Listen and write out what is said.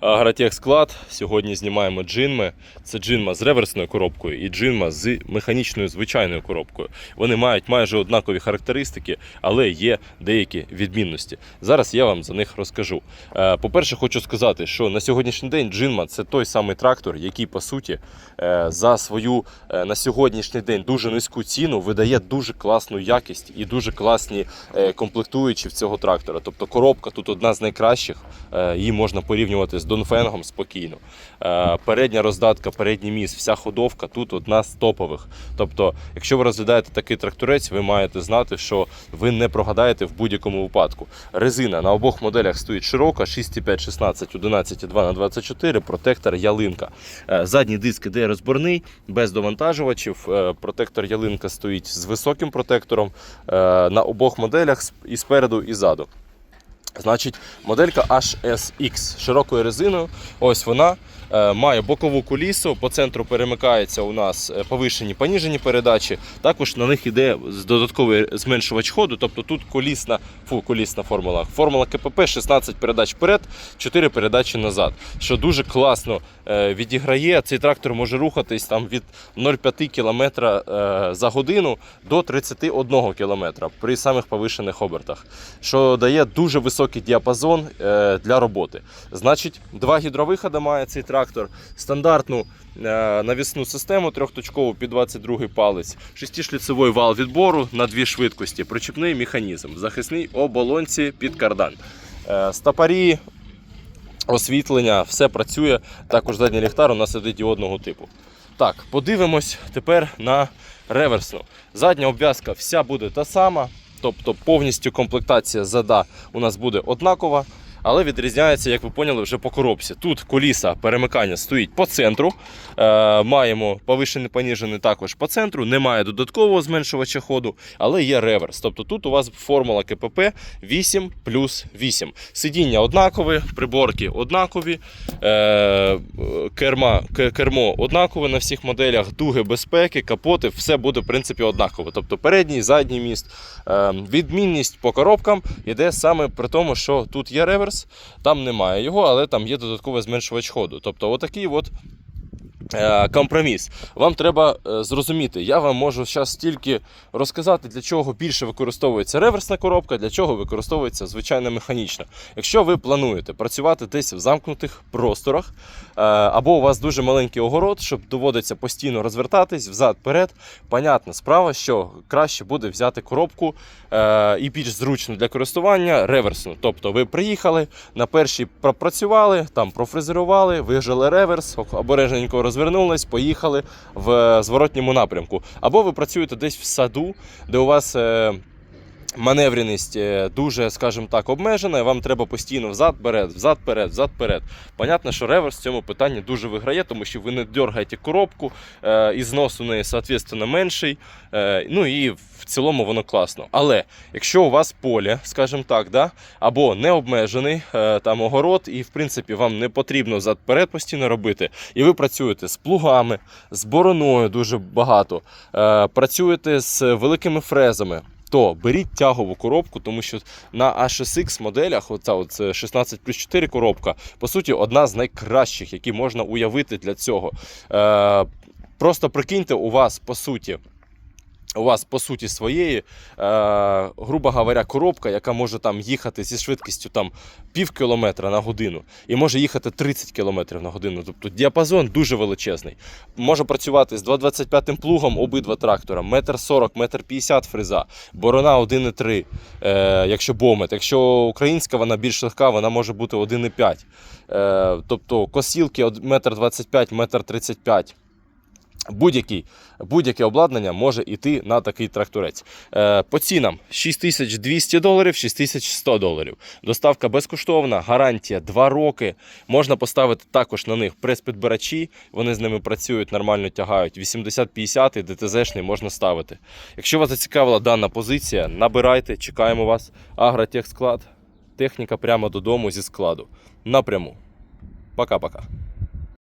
Агротех склад. Сьогодні знімаємо джинми. Це джинма з реверсною коробкою і джинма з механічною звичайною коробкою. Вони мають майже однакові характеристики, але є деякі відмінності. Зараз я вам за них розкажу. Е, По-перше, хочу сказати, що на сьогоднішній день джинма це той самий трактор, який по суті е, за свою е, на сьогоднішній день дуже низьку ціну видає дуже класну якість і дуже класні комплектуючі в цього трактора. Тобто коробка тут одна з найкращих, її можна порівнювати з Донфенгом спокійно. Е, Передня роздатка, передній міст, вся ходовка тут одна з топових. Тобто, якщо ви розглядаєте такий тракторець, ви маєте знати, що ви не прогадаєте в будь-якому випадку. Резина на обох моделях стоїть широка, 6,5, 16, 11,2 на 24, протектор ялинка. Е, Задній диск іде розборний, без довантажувачів. Е, Протектор ялинка стоїть з високим протектором на обох моделях і спереду, і ззаду. Значить, моделька HSX широкою резиною. Ось вона має бокову кулісу. По центру перемикаються у нас е, повишені поніжені передачі. Також на них йде додатковий зменшувач ходу. Тобто тут колісна, фу, колісна формула. Формула КПП 16 передач вперед, 4 передачі назад. Що дуже класно е, відіграє. Цей трактор може рухатись там від 0,5 км е, за годину до 31 км при самих повишених обертах, що дає дуже високий діапазон е, для роботи. Значить, два гідровиходи має цей трактор, стандартну е, навісну систему трьохточкову під 22 палець, шестишліцевий вал відбору на дві швидкості, причіпний механізм, захисний оболонці під кардан. Е, Стопарі, освітлення, все працює. Також задній ліхтар у нас іде діодного типу. Так, подивимось тепер на реверсну. Задня обв'язка вся буде та сама, тобто повністю комплектація зада у нас буде однакова. Але відрізняється, як ви поняли, вже по коробці. Тут коліса перемикання стоїть по центру. Е, маємо повишений поніжений також по центру. Немає додаткового зменшувача ходу, але є реверс. Тобто тут у вас формула КПП 8 плюс 8. Сидіння однакові, приборки однакові, е, керма, кермо однакове на всіх моделях, дуги безпеки, капоти, все буде в принципі однаково. Тобто передній, задній міст. Е, відмінність по коробкам йде саме при тому, що тут є реверс, там немає його, але там є додатковий зменшувач ходу. Тобто, отакий от. Е, Компроміс. Вам треба е, зрозуміти, я вам можу зараз тільки розказати, для чого більше використовується реверсна коробка, для чого використовується звичайна механічна. Якщо ви плануєте працювати десь в замкнутих просторах, е, або у вас дуже маленький огород, щоб доводиться постійно розвертатись взад-перед, понятна справа, що краще буде взяти коробку і більш зручно для користування реверсну. Тобто ви приїхали, на першій пропрацювали, там профрезерували, вижили реверс, обережненько розвернулись, поїхали в е, зворотньому напрямку. Або ви працюєте десь в саду, де у вас. Маневреність е, дуже, скажімо так, обмежена, і вам треба постійно взад-перед, взад-перед, взад-перед. Понятно, що реверс в цьому питанні дуже виграє, тому що ви не дергаєте коробку, е, і знос у неї, соответственно, менший. Е, ну і в цілому воно класно. Але якщо у вас поле, скажімо так, да, або не обмежений е, там огород, і в принципі вам не потрібно взад-перед постійно робити, і ви працюєте з плугами, з бороною дуже багато, працюєте з великими фрезами. То беріть тягову коробку, тому що на HSX моделях, оця от е, 16 плюс 4 коробка, по суті, одна з найкращих, які можна уявити для цього. Е, просто прикиньте, у вас по суті. У вас по суті своєї, е, грубо говоря, коробка, яка може там їхати зі швидкістю там пів кілометра на годину і може їхати 30 кілометрів на годину. Тобто діапазон дуже величезний. Може працювати з 225 плугом обидва трактора, метр 40, метр 50 фреза, борона 1,3, е, якщо бомет. Якщо українська, вона більш легка, вона може бути 1,5. Е, тобто косілки од- метр 25, метр 35. Будь-яке обладнання може йти на такий тракторець. Е, по цінам 6200 доларів, 6100 доларів. Доставка безкоштовна, гарантія 2 роки. Можна поставити також на них прес-підбирачі. Вони з ними працюють, нормально тягають. 80-50 і ДТЗшний можна ставити. Якщо вас зацікавила дана позиція, набирайте, чекаємо вас. Агротехсклад. Техніка прямо додому зі складу. Напряму. Пока-пока.